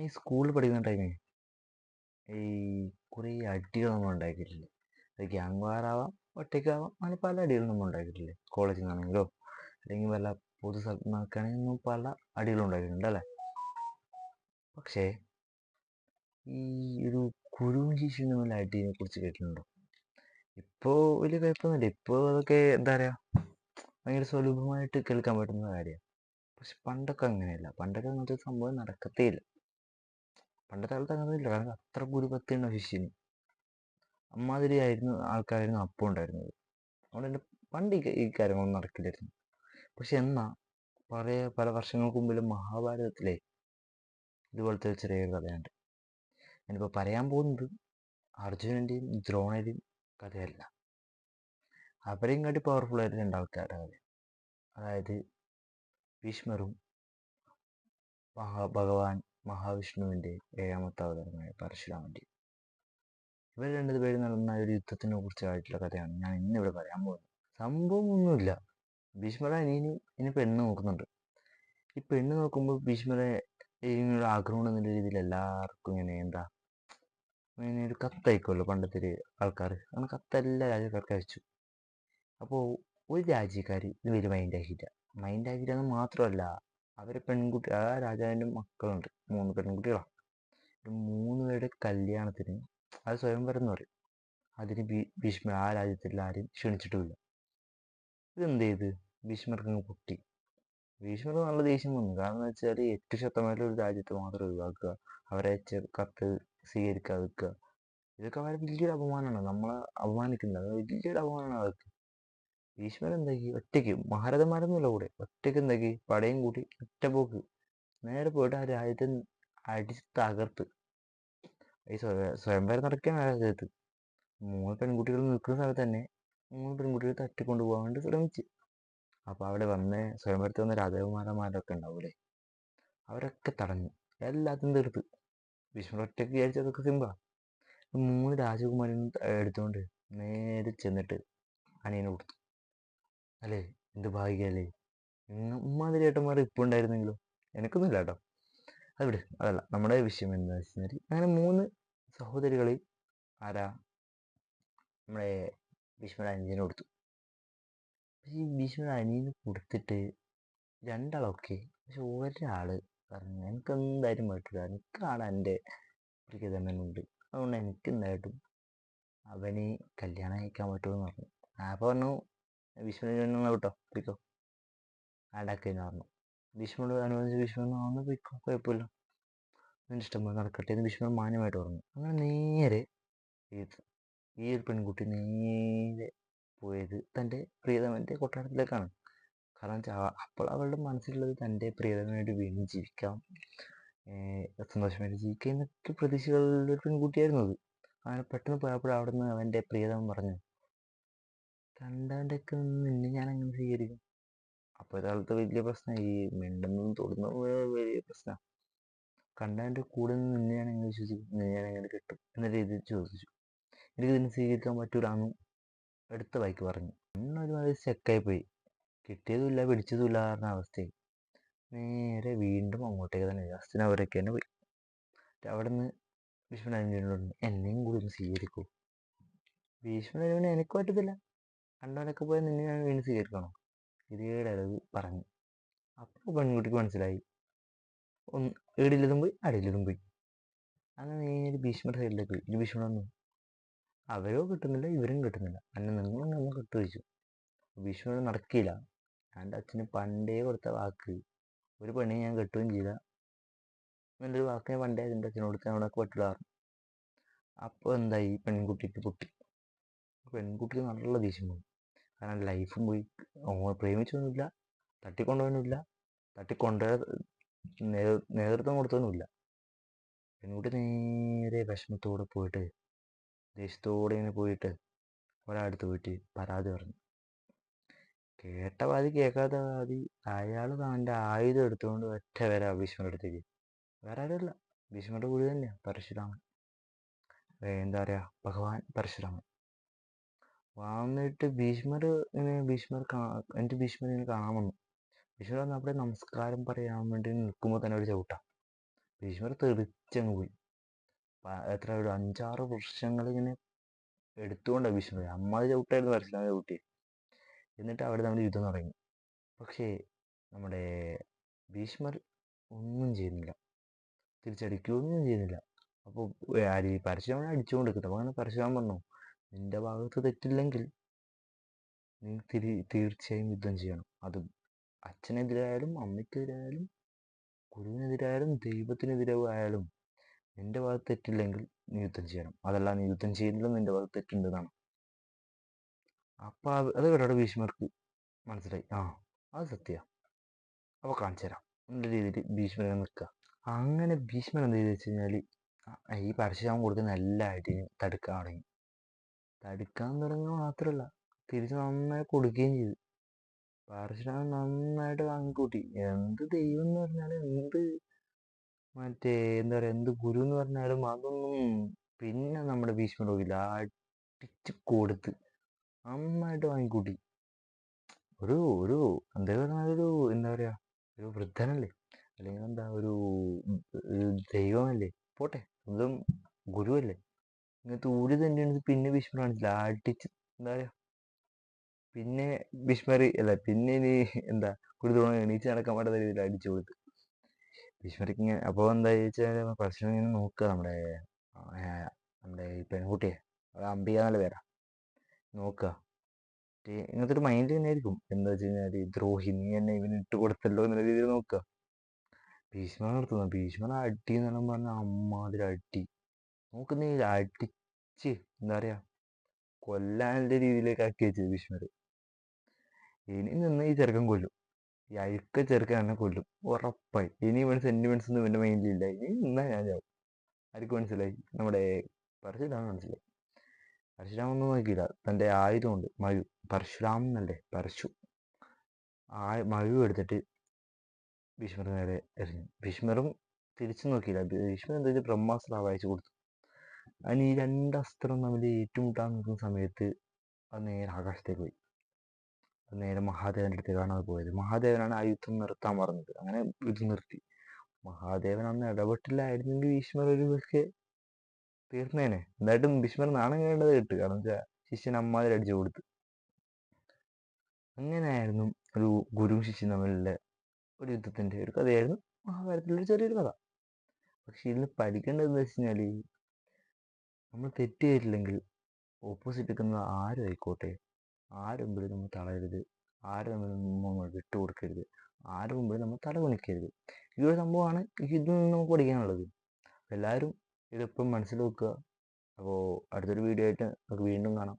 ഈ സ്കൂളിൽ പഠിക്കുന്ന ടൈമിൽ ഈ കുറേ അടികൾ നമ്മൾ ഉണ്ടാക്കിയിട്ടില്ലേ അത് ഗ്യാങ് വാറാവാം ഒറ്റയ്ക്കാവാം അങ്ങനെ പല അടികളും നമ്മൾ ഉണ്ടാക്കിയിട്ടില്ലേ കോളേജിൽ നിന്നാണെങ്കിലോ അല്ലെങ്കിൽ വല്ല പൊതു സ്ഥലത്ത് പല അടികളും ഉണ്ടാക്കിയിട്ടുണ്ട് അല്ലേ? പക്ഷേ ഈ ഒരു കുരുവും ശിശുവിനും തമ്മിൽ അടിയെ കുറിച്ച് കേട്ടിട്ടുണ്ടോ? ഇപ്പോൾ വലിയ കുഴപ്പമൊന്നുമില്ല. ഇപ്പോൾ അതൊക്കെ എന്താ പറയുക ഭയങ്കര സുലഭമായിട്ട് കേൾക്കാൻ പറ്റുന്ന കാര്യമാണ്. പക്ഷെ പണ്ടൊക്കെ അങ്ങനെയല്ല. പണ്ടൊക്കെ അങ്ങനത്തെ സംഭവം നടക്കത്തേ ഇല്ല. പണ്ടത്തെ കാലത്ത് അങ്ങനെ ഇല്ല കാരണം അത്ര ഗുരുഭക്തി ഉണ്ടാവും ശിഷ്യന് അമ്മാതിരി ആയിരുന്നു ആൾക്കാരായിരുന്നു അപ്പോൾ ഉണ്ടായിരുന്നത്. അതുകൊണ്ട് തന്നെ പണ്ട് ഈ കാര്യങ്ങളൊന്നും നടക്കില്ലായിരുന്നു. പക്ഷെ എന്നാ പല പല വർഷങ്ങൾക്ക് മുമ്പിൽ മഹാഭാരതത്തിലെ ഇതുപോലത്തെ ചെറിയൊരു കഥയുണ്ട്. ഞാനിപ്പോൾ പറയാൻ പോകുന്നത് അർജുനന്റെയും ദ്രോണരുടെയും കഥയല്ല. അവരെയും കാട്ടി പവർഫുൾ ആയിട്ട് രണ്ടാൾക്കാരുടെ കഥ അതായത് ഭീഷ്മറും മഹാ ഭഗവാൻ മഹാവിഷ്ണുവിന്റെ ഏഴാമത്തെ അവതാരമായ പരശുരാമന്റെ. ഇവർ രണ്ടുപേരും നടന്ന ഒരു യുദ്ധത്തിനെ കുറിച്ചായിട്ടുള്ള കഥയാണ് ഞാൻ ഇന്നിവിടെ പറയാൻ പോകുന്നത്. സംഭവം ഒന്നുമില്ല. ഭീഷ്മര അനിയന് ഇനി പെണ്ണ് നോക്കുന്നുണ്ട്. ഈ പെണ്ണ് നോക്കുമ്പോൾ ഭീഷ്മരെ ഒരു ആഗ്രഹം എന്നുള്ള രീതിയിൽ എല്ലാവർക്കും ഇങ്ങനെ എന്താ ഇങ്ങനെ ഒരു കത്തയക്കുമല്ലോ പണ്ടത്തെ ഒരു ആൾക്കാർ. അങ്ങനെ കത്ത് എല്ലാ രാജ്യക്കാർക്ക് അയച്ചു. അപ്പോൾ ഒരു രാജ്യക്കാർ ഇത് വലിയ മൈൻഡ് ആക്കിയില്ല മൈൻഡ് ആക്കിയില്ല എന്ന് മാത്രമല്ല അവരെ പെൺകുട്ടി ആ രാജാവിന്റെ മക്കളുണ്ട്. മൂന്ന് പെൺകുട്ടികളാണ് മൂന്ന് പേരുടെ കല്യാണത്തിന് അത് സ്വയംവരം എന്ന് പറയും അതിന് ഭീ ഭീഷ്മർ ആ രാജ്യത്തിൽ ആരും ക്ഷണിച്ചിട്ടുമില്ല. ഇതെന്ത് ചെയ്ത് ഭീഷ്മർക്ക് അങ്ങ് പൊട്ടി. ഭീഷ്മർക്ക് നല്ല ദേഷ്യം വന്നു. കാരണം എന്ന് വെച്ചാൽ എട്ട് ശതമാനം ഒരു രാജ്യത്ത് മാത്രം ഒഴിവാക്കുക. അവരെ കത്ത് കത്ത് സ്വീകരിക്കാതിരിക്കുക ഇതൊക്കെ അവരെ വലിയൊരു അപമാനമാണ്. നമ്മളെ അപമാനിക്കുന്നത്. വലിയൊരു അപമാനമാണ് അവർക്ക് ഭീഷ്മർ എന്താക്കി ഒറ്റയ്ക്ക് മഹാരഥന്മാരൊന്നുമില്ല കൂടെ. ഒറ്റയ്ക്ക് എന്താക്കി പടയും കൂട്ടി ഒറ്റ പോക്ക്. നേരെ പോയിട്ട് ആ രാജ്യത്തെ അടിച്ച് തകർത്ത്. ഈ സ്വയ- സ്വയംവരം നടക്കാൻ ആ രാജ്യത്ത്. മൂന്ന് പെൺകുട്ടികൾ നിൽക്കുന്ന സ്ഥലത്ത് തന്നെ മൂന്ന് പെൺകുട്ടികൾ തട്ടിക്കൊണ്ടു പോകാൻ വേണ്ടി ശ്രമിച്ച്. അപ്പോൾ അവിടെ വന്ന സ്വയംവരത്തിൽ വന്ന രാജകുമാരന്മാരൊക്കെ ഉണ്ടാവൂലേ? അവരൊക്കെ തടഞ്ഞു. എല്ലാത്തിനും തീർത്ത്. ഭീഷ്മർ ഒറ്റയ്ക്ക് വിചാരിച്ചതൊക്കെ സിമ്പാ. മൂന്ന് രാജകുമാരൻ എടുത്തുകൊണ്ട് നേരെ ചെന്നിട്ട് അനിയനെ കൊടുത്തു. അല്ലേ? എന്ത് ഭാഗ്യല്ലേ ഇമ്മാതിരി ഏട്ടന്മാർ ഇപ്പോൾ ഉണ്ടായിരുന്നെങ്കിലോ? എനിക്കൊന്നുമില്ല കേട്ടോ അത് വിട്. അതല്ല നമ്മുടെ വിഷയം എന്താ വെച്ച് കഴിഞ്ഞാൽ അങ്ങനെ മൂന്ന് സഹോദരികളിൽ ആരാ? നമ്മുടെ ഭീഷ്മയുടെ അനിയന് കൊടുത്തു. ഈ ഭീഷ്മയുടെ അനിയന് കൊടുത്തിട്ട് രണ്ടാളൊക്കെ പക്ഷെ ഒരാൾ പറഞ്ഞു എനിക്ക് എന്തായാലും പറ്റില്ല എനിക്കാണ് എന്റെ പ്രിയതമനുണ്ട്. അതുകൊണ്ട് എനിക്ക് എന്തായിട്ടും അവന് കല്യാണം കഴിക്കാൻ പറ്റുമെന്ന് പറഞ്ഞു. അപ്പോൾ പറഞ്ഞു ഭീഷ്മര കേട്ടോ പോയിക്കോ അടക്കെന്ന് പറഞ്ഞു. ഭീഷ്മോട് അനുവദിച്ച് ഭീഷ്മൻ ആവുന്ന പൊയ്ക്കോ കുഴപ്പമില്ല. നിന്റെ ഇഷ്ടം പോലെ നടക്കട്ടെ എന്ന് ഭീഷ്മൻ മാന്യമായിട്ട് പറഞ്ഞു. അങ്ങനെ നേരെ ഈ ഒരു പെൺകുട്ടി നേരെ പോയത് തന്റെ പ്രിയതമന്റെ കൊട്ടാരത്തിലേക്കാണ്. കാരണം വെച്ചാൽ അപ്പോൾ അവളുടെ മനസ്സിലുള്ളത് തന്റെ പ്രിയതമനായിട്ട് വീണ്ടും ജീവിക്കാം. സന്തോഷമായിട്ട് ജീവിക്കാം എന്നൊക്കെ പ്രതീക്ഷകളുള്ള ഒരു പെൺകുട്ടിയായിരുന്നു അത്. അങ്ങനെ പെട്ടെന്ന് പോയപ്പോൾ അവിടെ നിന്ന് അവന്റെ പ്രിയതമൻ പറഞ്ഞു കണ്ടവന്റെ നിന്ന് അങ്ങനെ സ്വീകരിക്കും. അപ്പോൾ ഒരാളത്തെ വലിയ പ്രശ്നം ഈ മിണ്ടുന്നതും തൊടുന്നതും വലിയ പ്രശ്നമാണ് കണ്ടവന്റെ കൂടെ നിന്ന് നിന്നെ ഞാൻ എങ്ങനെ വിശ്വസിക്കും. നിന്നെ ഞാൻ എങ്ങനെ കിട്ടും എന്ന രീതിയിൽ ചോദിച്ചു. എനിക്ക് ഇതിനെ സ്വീകരിക്കാൻ പറ്റൂലെന്നും എടുത്ത ബൈക്ക് പറഞ്ഞു. അന്നൊരുമാതിരി ചെക്കായി പോയി കിട്ടിയതുമില്ല പിടിച്ചതുമില്ല പറഞ്ഞ അവസ്ഥയായി. നേരെ വീണ്ടും അങ്ങോട്ടേക്ക് തന്നെ ഹസ്തിനാപുരയ്ക്ക് തന്നെ പോയി. അവിടെ നിന്ന് പറഞ്ഞു എന്നെയും കൂടി ഒന്ന് സ്വീകരിക്കൂ. ഭീഷ്മൻ അനുജന് എനിക്ക് പറ്റത്തില്ല. കണ്ടവനൊക്കെ പോയാൽ നിന്നെ ഞാൻ വീണ്ടും സ്വീകരിക്കണോ? ഇതേ ഡയലോഗ് പറഞ്ഞു. അപ്പോൾ പെൺകുട്ടിക്ക് മനസ്സിലായി. ഒന്ന് ഏടില്ലതും പോയി അടിയിലതും പോയി. അങ്ങനെ നേരെ ഭീഷ്മയുടെ സൈഡിലേക്ക് പോയി. ഇനി ഭീഷ്മർ വന്നു. അവരോ കിട്ടുന്നില്ല ഇവരും കിട്ടുന്നില്ല. അന്നെ നിങ്ങളും നമ്മൾ കിട്ടുവച്ചു വെച്ചു. ഭീഷ്മർ നടക്കില്ല. എന്റെ അച്ഛന് പണ്ടേ കൊടുത്ത വാക്ക്. ഒരു പെണ്ണെ ഞാൻ കെട്ടുകയും ചെയ്ത. എന്നൊരു വാക്ക്? ഞാൻ പണ്ടേ എന്റെ അച്ഛനോട് അവിടെ പറ്റില്ല അപ്പോൾ എന്തായി? പെൺകുട്ടിക്ക് പൊട്ടി. പെൺകുട്ടിക്ക് നല്ല ദേഷ്യം പോയി കാരണം ലൈഫും പോയി പ്രേമിച്ചൊന്നുമില്ല തട്ടിക്കൊണ്ടുപോകാനുമില്ല തട്ടിക്കൊണ്ട് നേതൃത്വം കൊടുത്തൊന്നുമില്ല. പെൺകുട്ടി നേരെ വിഷമത്തോടെ പോയിട്ട് ദേഷ്യത്തോടെ ഇങ്ങനെ പോയിട്ട് ഒരാടുത്ത് പോയിട്ട് പരാതി പറഞ്ഞു. കേട്ട പാതി കേൾക്കാത്ത പാതി അയാൾ തന്റെ ആയുധം എടുത്തുകൊണ്ട് ഒറ്റ വരെ ഭീഷ്മരുടെ അടുത്തേക്ക്. വേറെ ആരുമല്ല. ഭീഷ്മരുടെ കൂടി തന്നെയാണ് പരശുരാമൻ. എന്താ പറയുക ഭഗവാൻ പരശുരാമൻ. വന്നിട്ട് ഭീഷ്മർ ഇങ്ങനെ ഭീഷ്മർ കാ എന്നിട്ട് ഭീഷ്മർ ഇങ്ങനെ കാണാൻ വന്നു. ഭീഷ്മർ വന്ന് അവിടെ നമസ്കാരം പറയാൻ വേണ്ടി നിൽക്കുമ്പോൾ തന്നെ ഒരു ചവിട്ട. ഭീഷ്മർ തെറിച്ചങ്ങ് പോയി. എത്ര ഒരു അഞ്ചാറ് വർഷങ്ങൾ ഇങ്ങനെ എടുത്തുകൊണ്ടാണ് ഭീഷ്മർ. അമ്മാതി ചവിട്ടായിരുന്നു പരശുരാമ ചവിട്ടി എന്നിട്ട് അവിടെ നമ്മൾ യുദ്ധം തുടങ്ങി. പക്ഷേ നമ്മുടെ ഭീഷ്മർ ഒന്നും ചെയ്യുന്നില്ല. തിരിച്ചടിക്കുകയൊന്നും ചെയ്യുന്നില്ല. അപ്പോൾ ആര് പരശുരാമനെ അടിച്ചുകൊണ്ട് നിൽക്കുന്നത് അപ്പോൾ അങ്ങനെ പരശുരാമൻ പറഞ്ഞു നിന്റെ ഭാഗത്ത് തെറ്റില്ലെങ്കിൽ നീ തിരി തീർച്ചയായും യുദ്ധം ചെയ്യണം. അത് അച്ഛനെതിരായാലും അമ്മയ്ക്കെതിരായാലും ഗുരുവിനെതിരായാലും ദൈവത്തിനെതിരെ ആയാലും നിന്റെ ഭാഗത്ത് തെറ്റില്ലെങ്കിൽ നീ യുദ്ധം ചെയ്യണം. അതല്ല നീ യുദ്ധം ചെയ്യുന്നില്ല നിന്റെ ഭാഗത്ത് തെറ്റുണ്ടെന്നാണ്. അപ്പൊ അത് കേട്ടോടെ ഭീഷ്മർക്ക്? മനസ്സിലായി. ആ അത് സത്യ. അപ്പോൾ കാണിച്ചു തരാം. എന്ന രീതിയിൽ ഭീഷ്മരൻ നിൽക്കുക അങ്ങനെ ഭീഷ്മൻ എന്ത് ചെയ്തു വെച്ച് കഴിഞ്ഞാൽ ഈ പരശുരാമൻ കൊടുക്കുന്ന എല്ലാ അടിയും തടുക്കാൻ തുടങ്ങി. തടുക്കാൻ തുടങ്ങുക മാത്രമല്ല തിരിച്ച് നന്നായി കൊടുക്കുകയും ചെയ്തു. പരശുരാമൻ നന്നായിട്ട് വാങ്ങിക്കൂട്ടി. എന്ത് ദൈവം എന്ന് പറഞ്ഞാലും എന്ത് മറ്റേ എന്താ പറയുക എന്ത് ഗുരു എന്ന് പറഞ്ഞാലും അതൊന്നും പിന്നെ നമ്മുടെ ഭീഷ്മ രോഗില്ല അടിച്ച് കൊടുത്ത് നന്നായിട്ട് വാങ്ങിക്കൂട്ടി. ഒരു ഒരു എന്താ പറഞ്ഞാൽ ഒരു എന്താ പറയുക ഒരു വൃദ്ധനല്ലേ? അല്ലെങ്കിൽ എന്താ ഒരു ദൈവമല്ലേ? പോട്ടെ സ്വന്തം ഗുരുവല്ലേ? ഇങ്ങനത്തെ ഒരു തന്നെയാണ് പിന്നെ ഭീഷ്മർ കാണിച്ചില്ല. അടിച്ച് എന്താ പറയുക പിന്നെ ഭീഷ്മർ അല്ല പിന്നെ ഇനി എന്താ? തവണ എണീച്ച് നടക്കാൻ പറ്റാത്ത രീതിയിൽ അടിച്ചു കൊടുത്ത്. ഭീഷ്മർക്ക് ഇങ്ങനെ അപ്പോൾ എന്താ ചോദിച്ചാൽ പരസ്പരം ഇങ്ങനെ നോക്കുക നമ്മുടെ നമ്മുടെ ഈ പെൺകുട്ടിയെ. അമ്പിക എന്നുള്ള പേരാ. നോക്കുക ഇങ്ങനത്തെ ഒരു മൈൻഡ് തന്നെ ആയിരിക്കും. എന്താ വെച്ച് കഴിഞ്ഞാൽ ദ്രോഹി നീ എന്നെ ഇവന് ഇട്ട് കൊടുത്തല്ലോ എന്നുള്ള രീതിയിൽ നോക്കുക ഭീഷ്മർ നിർത്തുന്നു. ഭീഷ്മർ അടി എന്നെല്ലാം പറഞ്ഞ അമ്മാതിരി അടി. നോക്കുന്നില്ല അടിച്ച് എന്താ പറയാ കൊല്ലാനുള്ള രീതിയിലേക്ക് ആക്കി വെച്ചത് ഭീഷ്മർ ഇനി നിന്ന് ഈ ചെറുക്കൻ കൊല്ലും. ഈ അഴുക്ക ചെറുക്കൻ എന്നെ കൊല്ലും. ഉറപ്പായി. ഇനി ഇവിടെ സെന്റിമെന്റ്സ് ഒന്നും ഇവന്റെ മൈൻഡിലില്ല ഇനി നിന്നാ ഞാൻ ചാവും. ആർക്ക് മനസ്സിലായി? നമ്മുടെ പരശുരാമൻ മനസ്സിലായി. പരശുരാമൻ ഒന്നും നോക്കിയില്ല. തന്റെ ആയുധമുണ്ട് മഴു പരശുരാമൻ എന്നല്ലേ? പരശു. ആ മഴു എടുത്തിട്ട് ഭീഷ്മർ നേരെ എറിഞ്ഞു ഭീഷ്മറും തിരിച്ചു നോക്കിയില്ല. ഭീഷ്മർ എന്താ വെച്ചാൽ ബ്രഹ്മാസ്ത്രം വായിച്ചു കൊടുത്തു. അതിന് ഈ രണ്ട് അസ്ത്രം തമ്മിൽ ഏറ്റുമുട്ടാൻ നിൽക്കുന്ന സമയത്ത് അത് നേരെ ആകാശത്തേക്ക് പോയി. അത് നേരെ മഹാദേവന്റെ അടുത്തേക്കാണ് അത് പോയത്. മഹാദേവനാണ് ആ യുദ്ധം നിർത്താൻ പറഞ്ഞത്. അങ്ങനെ യുദ്ധം നിർത്തി. മഹാദേവൻ അന്ന് ഇടപെട്ടില്ലായിരുന്നെങ്കിൽ ഭീഷ്മർ ഒരു പക്ഷേ തീർന്നേനെ. എന്തായിട്ടും ഭീഷ്മർ നാണം കേണ്ടത് കിട്ടുക കാരണം വെച്ചാൽ ശിഷ്യൻ അമ്മാതിരി അടിച്ചു കൊടുത്തു. അങ്ങനെയായിരുന്നു ഒരു ഗുരുവും ശിഷ്യനും തമ്മിലുള്ള ഒരു യുദ്ധത്തിന്റെ ഒരു കഥയായിരുന്നു മഹാഭാരതത്തിലൊരു ചെറിയൊരു കഥ. പക്ഷെ ഇതിൽ പഠിക്കേണ്ടത് എന്താ വെച്ച് കഴിഞ്ഞാൽ നമ്മൾ തെറ്റ് ചെയ്തിട്ടില്ലെങ്കിൽ ഓപ്പോസിറ്റ് നിൽക്കുന്ന ആരും ആയിക്കോട്ടെ. ആരുടെ മുമ്പിൽ നമ്മൾ തളരരുത്. ആരുടെ മുമ്പിൽ നമ്മൾ വിട്ടുകൊടുക്കരുത് ആരുടെ മുമ്പിൽ നമ്മൾ തല കുനിക്കരുത് ഈ ഒരു സംഭവമാണ് ഇതിൽ നിന്ന് നമുക്ക് പഠിക്കാനുള്ളത്. എല്ലാവരും ഇതെപ്പോഴും മനസ്സിൽ വെക്കുക. അപ്പോൾ അടുത്തൊരു വീഡിയോ ആയിട്ട് നമുക്ക് വീണ്ടും കാണാം.